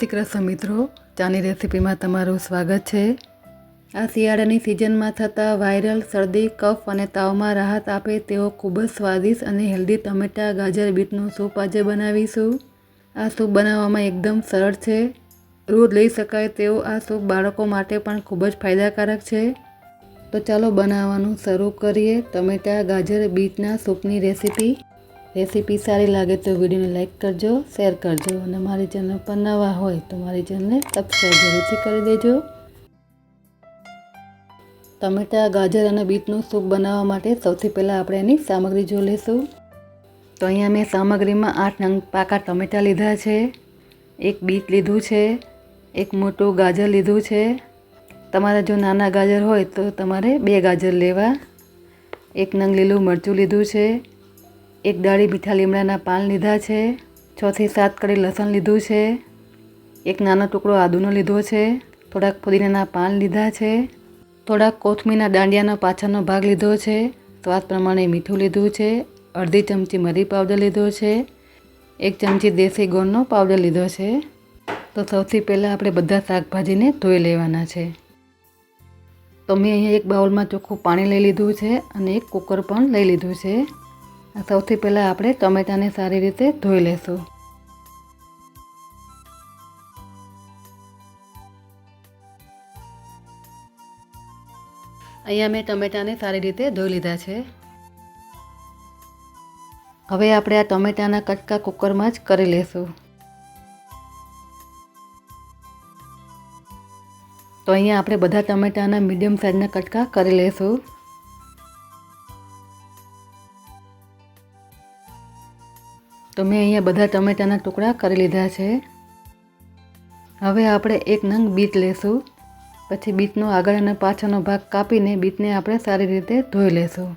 શ્રી કૃષ્ણ મિત્રો, ચાની રેસીપીમાં તમારું સ્વાગત છે. આ શિયાળાની સિઝનમાં થતા વાયરલ શરદી, કફ અને તાવમાં રાહત આપે તેવો ખૂબ જ સ્વાદિષ્ટ અને હેલ્ધી ટમેટા, ગાજર, બીટનું સૂપ આજે બનાવીશું. આ સૂપ બનાવવામાં એકદમ સરળ છે. રોજ લઈ શકાય તેવો આ સૂપ બાળકો માટે પણ ખૂબ જ ફાયદાકારક છે. તો ચાલો બનાવવાનું શરૂ કરીએ ટમેટા, ગાજર, બીટના સૂપની રેસીપી. રેસીપી સારી લાગે તો વિડીયોને લાઇક કરજો, શેર કરજો અને મારી ચેનલ પર નવા હોય તો મારી ચેનલને સબસ્ક્રાઈબ જરૂરથી કરી દેજો. ટમેટા, ગાજર અને બીટનું સૂપ બનાવવા માટે સૌથી પહેલાં આપણે એની સામગ્રી જોઈ લઈશું. તો અહીંયા મેં સામગ્રીમાં આઠ નંગ પાકા ટમેટાં લીધા છે, એક બીટ લીધું છે, એક મોટું ગાજર લીધું છે. તમારે જો નાના ગાજર હોય તો તમારે બે ગાજર લેવા. એક નંગ લીલું મરચું લીધું છે એક ડાળી મીઠા લીમડાના પાન લીધા છે, છથી સાત કડી લસણ લીધું છે, એક નાનો ટુકડો આદુનો લીધો છે, થોડાક પુદીનાના પાન લીધા છે, થોડાક કોથમીરના દાંડિયાનો પાછળનો ભાગ લીધો છે, સ્વાદ પ્રમાણે મીઠું લીધું છે, અડધી ચમચી મરી પાવડર લીધો છે, એક ચમચી દેશી ગોળનો પાવડર લીધો છે. તો સૌથી પહેલાં આપણે બધા શાકભાજીને ધોઈ લેવાના છે. તો મેં અહીંયા એક બાઉલમાં ચોખ્ખું પાણી લઈ લીધું છે અને એક કુકર પણ લઈ લીધું છે. સૌથી પહેલાં આપણે ટમેટાને સારી રીતે ધોઈ લેશું. અહીંયા મેં ટમેટાને સારી રીતે ધોઈ લીધા છે. હવે આપણે આ ટમેટાના કટકા કુકરમાં જ કરી લેશું. તો અહીંયા આપણે બધા ટમેટાના મીડિયમ સાઇઝના કટકા કરી લેશું. તો મેં અહીંયા બધા ટમેટાના ટુકડા કરી લીધા છે. હવે આપણે એક નંગ બીટ લેશું. પછી બીટનો આગળ અને પાછળનો ભાગ કાપીને બીટને આપણે સારી રીતે ધોઈ લેશું.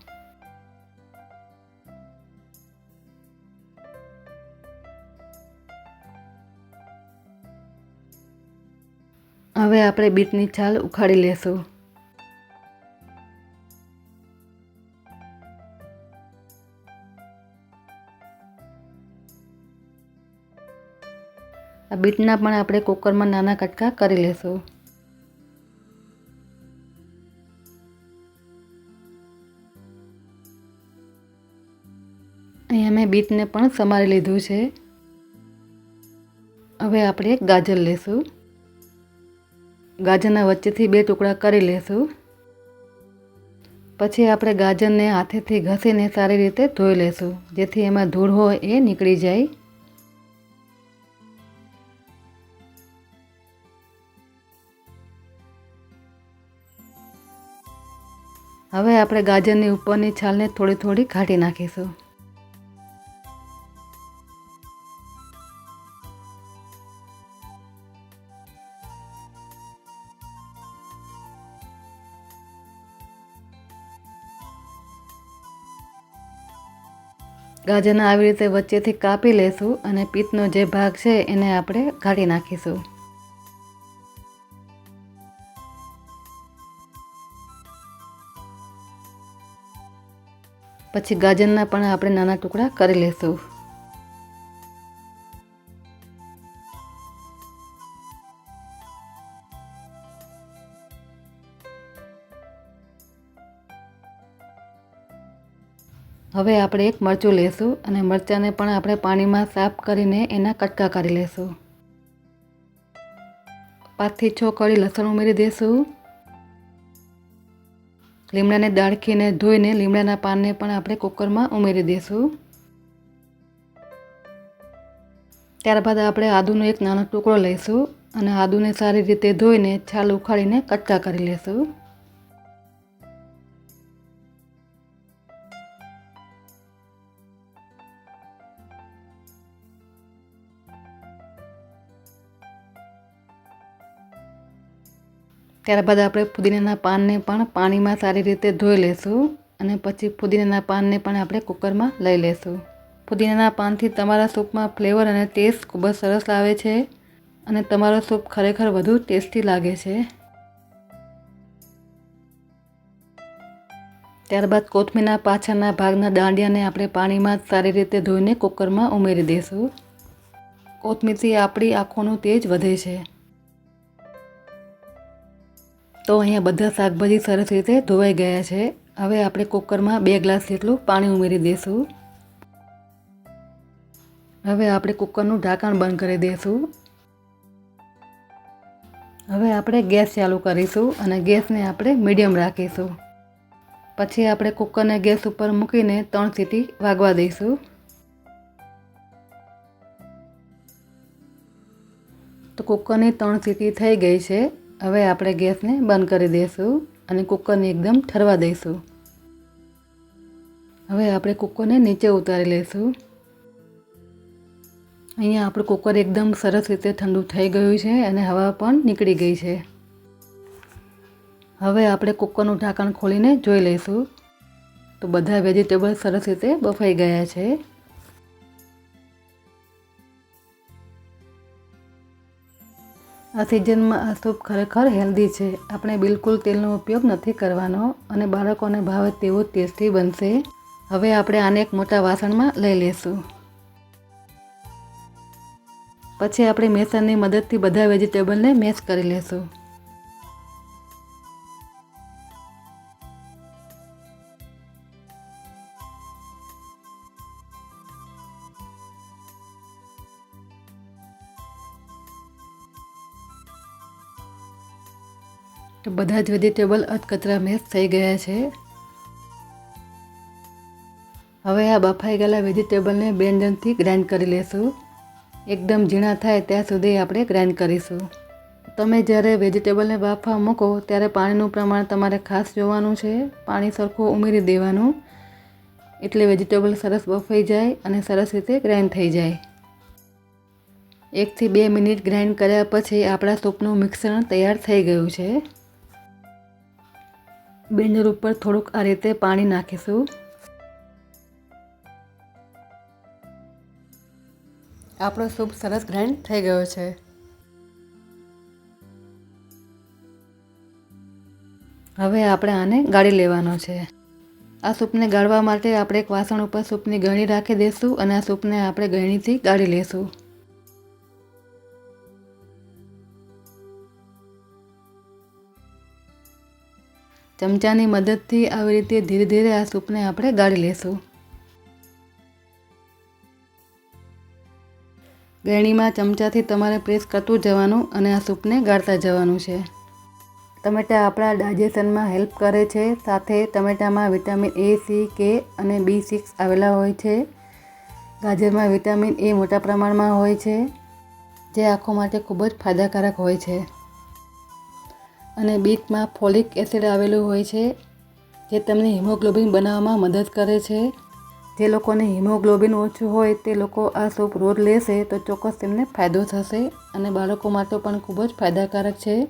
હવે આપણે બીટની છાલ ઉખાડી લેશું. બીટના પણ આપણે કુકરમાં નાના કટકા કરી લેશું. અહીંયા મેં બીટને પણ સમારી લીધું છે. હવે આપણે ગાજર લેશું. ગાજરના વચ્ચેથી બે ટુકડા કરી લેશું. પછી આપણે ગાજરને હાથેથી ઘસીને સારી રીતે ધોઈ લેશું, જેથી એમાં ધૂળ હોય એ નીકળી જાય. હવે આપણે ગાજરની ઉપરની છાલને થોડી થોડી કાઢી નાખીશું. ગાજરના આવી રીતે વચ્ચેથી કાપી લેશું અને પિત્તનો જે ભાગ છે એને આપણે કાઢી નાખીશું. પછી ગાજરના પણ આપણે નાના ટુકડા કરી લેશું. હવે આપણે એક મરચું લેશું અને મરચાંને પણ આપણે પાણીમાં સાફ કરીને એના કટકા કરી લેશું. પાંચથી છ કળી લસણ ઉમેરી દઈશું લીમડાને દાળખીને ધોઈને લીમડાના પાનને પણ આપણે કુકરમાં ઉમેરી દઈશું ત્યારબાદ આપણે આદુનો એક નાનો ટુકડો લઈશું અને આદુને સારી રીતે ધોઈને છાલ ઉખાડીને કટકા કરી લેશું. ત્યારબાદ આપણે પુદીનાના પાનને પણ પાણીમાં સારી રીતે ધોઈ લેશું અને પછી પુદીનાના પાનને પણ આપણે કુકરમાં લઈ લેશું. પુદીનાના પાનથી તમારા સૂપમાં ફ્લેવર અને ટેસ્ટ ખૂબ જ સરસ આવે છે અને તમારો સૂપ ખરેખર વધુ ટેસ્ટી લાગે છે. ત્યારબાદ કોથમીરના પાછળના ભાગના દાંડિયાને આપણે પાણીમાં સારી રીતે ધોઈને કુકરમાં ઉમેરી દઈશું કોથમીરથી આપણી આંખોનું તેજ વધે છે. તો અહીંયા બધા શાકભાજી સરસ રીતે ધોવાઈ ગયા છે. હવે આપણે કુકરમાં બે ગ્લાસ જેટલું પાણી ઉમેરી દઈશું હવે આપણે કુકરનું ઢાંકણ બંધ કરી દઈશું હવે આપણે ગેસ ચાલુ કરીશું અને ગેસને આપણે મીડિયમ રાખીશું. પછી આપણે કુકરને ગેસ ઉપર મૂકીને ત્રણ સીટી વાગવા દઈશું. તો કુકરની ત્રણ સીટી થઈ ગઈ છે. હવે આપણે ગેસને બંધ કરી દઈશું અને કુકરને એકદમ ઠરવા દઈશું. હવે આપણે કુકરને નીચે ઉતારી લઈશું. અહીંયા આપણું કુકર એકદમ સરસ રીતે ઠંડુ થઈ ગયું છે અને હવા પણ નીકળી ગઈ છે. હવે આપણે કુકરનું ઢાંકણ ખોલીને જોઈ લઈશું. તો બધા વેજીટેબલ સરસ રીતે બફાઈ ગયા છે. આ સિઝનમાં આ સૂપ ખરેખર હેલ્ધી છે. આપણે બિલકુલ તેલનો ઉપયોગ નથી કરવાનો અને બાળકોને ભાવે તેવો ટેસ્ટી બનશે. હવે આપણે આને એક મોટા વાસણમાં લઈ લઈશું પછી આપણે મેસરની મદદથી બધા વેજીટેબલને મેશ કરી લેશું. તો બધા જ વેજીટેબલ અધકચરા મેશ થઈ ગયા છે. હવે આ બફાઈ ગયેલા વેજીટેબલને બેન્ડનથી ગ્રાઇન્ડ કરી લેશું. એકદમ ઝીણા થાય ત્યાં સુધી આપણે ગ્રાઇન્ડ કરીશું. તમે જ્યારે વેજીટેબલને બાફવા મૂકો ત્યારે પાણીનું પ્રમાણ તમારે ખાસ જોવાનું છે. પાણી સરખું ઉમેરી દેવાનું. એટલે વેજીટેબલ સરસ બફાઈ જાય અને સરસ રીતે ગ્રાઇન્ડ થઈ જાય. એકથી બે મિનિટ ગ્રાઇન્ડ કર્યા પછી આપણા સૂપનું મિશ્રણ તૈયાર થઈ ગયું છે. બેન્ડર ઉપર થોડુંક આ રીતે પાણી નાખીશું. આપણો સૂપ સરસ ગ્રાઇન્ડ થઈ ગયો છે. હવે આપણે આને ગાળી લેવાનો છે. આ સૂપને ગાળવા માટે આપણે એક વાસણ ઉપર સૂપની ગળી રાખી દઈશું અને આ સૂપને આપણે ગળણીથી ગાળી લઈશું ચમચાની મદદથી આવી રીતે ધીરે ધીરે આ સૂપને આપણે ગાળી લઈશું ગળણીમાં ચમચાથી તમારે પ્રેસ કરતું જવાનું અને આ સૂપને ગાળતા જવાનું છે. ટમેટા આપણા ડાયજેશનમાં હેલ્પ કરે છે. સાથે ટમેટામાં વિટામિન એ, સી, કે અને બી સિક્સ આવેલા હોય છે. ગાજરમાં વિટામિન એ મોટા પ્રમાણમાં હોય છે, જે આંખો માટે ખૂબ જ ફાયદાકારક હોય છે. અને બીટમાં ફોલિક એસિડ આવેલું હોય છે, જે તમને હિમોગ્લોબિન બનાવવામાં મદદ કરે છે. જે લોકોને હિમોગ્લોબિન ઓછું હોય, તે લોકો આ સૂપ રોજ લેશે તો ચોક્કસ તેમને ફાયદો થશે અને બાળકો માટે પણ ખૂબ જ ફાયદાકારક છે.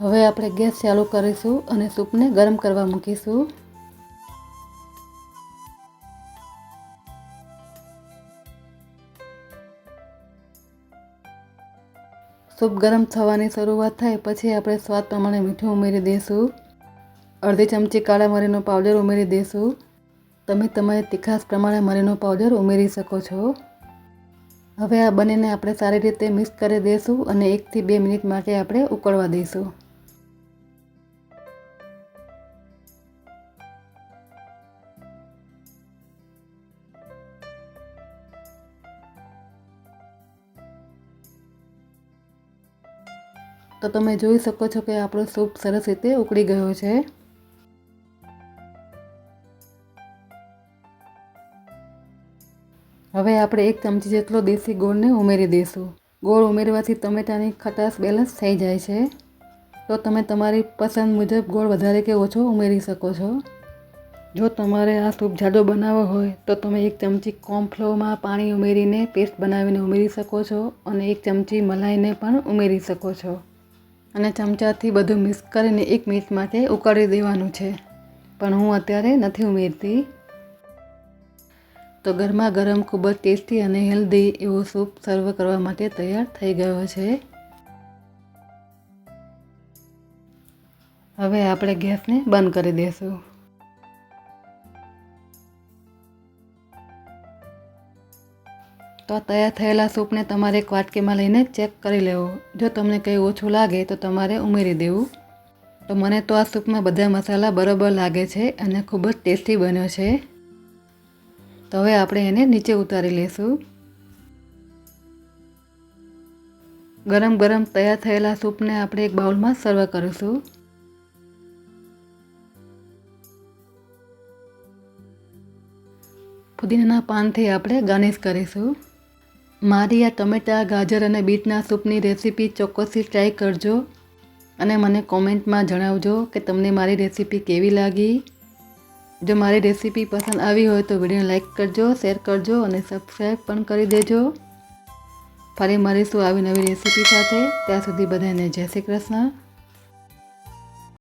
હવે આપણે ગેસ ચાલુ કરીશું અને સૂપને ગરમ કરવા મૂકીશું. સૂપ ગરમ થવાની શરૂઆત થાય પછી આપણે સ્વાદ પ્રમાણે મીઠું ઉમેરી દઈશું અડધી ચમચી કાળા મરીનો પાવડર ઉમેરી દઈશું તમે તમારી તીખાશ પ્રમાણે મરીનો પાવડર ઉમેરી શકો છો. હવે આ બંનેને આપણે સારી રીતે મિક્સ કરી દઈશું અને એકથી બે મિનિટ માટે આપણે ઉકળવા દઈશું તો તમે જોઈ શકો છો કે આપણો સૂપ સરસ રીતે ઉકળી ગયો છે. હવે આપણે એક ચમચી જેટલો દેશી ગોળને ઉમેરી દઈશું. ગોળ ઉમેરવાથી ટમેટાની ખટાશ બેલેન્સ થઈ જાય છે. તો તમે તમારી પસંદ મુજબ ગોળ વધારે કે ઓછો ઉમેરી શકો છો. જો તમારે આ સૂપ જાડો બનાવવો હોય, તો તમે એક ચમચી કોર્નફ્લોરમાં પાણી ઉમેરીને પેસ્ટ બનાવીને ઉમેરી શકો છો અને એક ચમચી મલાઈને પણ ઉમેરી શકો છો. અને ચમચાથી બધું મિક્સ કરીને એક મિનિટ માટે ઉકાળી દેવાનું છે. પણ હું અત્યારે નથી ઉમેરતી. તો ગરમા ગરમ ખૂબ જ ટેસ્ટી અને હેલ્ધી એવો સૂપ સર્વ કરવા માટે તૈયાર થઈ ગયો છે. હવે આપણે ગેસને બંધ કરી દઈશું તો આ તૈયાર થયેલા સૂપને તમારે એક વાટકીમાં લઈને ચેક કરી લેવું. જો તમને કંઈ ઓછું લાગે તો તમારે ઉમેરી દેવું. તો મને તો આ સૂપમાં બધા મસાલા બરાબર લાગે છે અને ખૂબ જ ટેસ્ટી બન્યો છે. તો હવે આપણે એને નીચે ઉતારી લઈશું ગરમ ગરમ તૈયાર થયેલા સૂપને આપણે એક બાઉલમાં સર્વ કરીશું. પુદીનાના પાનથી આપણે ગાર્નિશ કરીશું. મારી આ ટમેટા, ગાજર અને બીટના સૂપની રેસીપી ચોક્કસથી ટ્રાય કરજો અને મને કોમેન્ટમાં જણાવજો કે તમને મારી રેસીપી કેવી લાગી. જો મારી રેસીપી પસંદ આવી હોય તો વિડીયોને લાઇક કરજો, શેર કરજો અને સબસ્ક્રાઈબ પણ કરી દેજો. ફરી મળીશું આવી નવી રેસીપી સાથે. ત્યાં સુધી બધાને જય શ્રી કૃષ્ણ.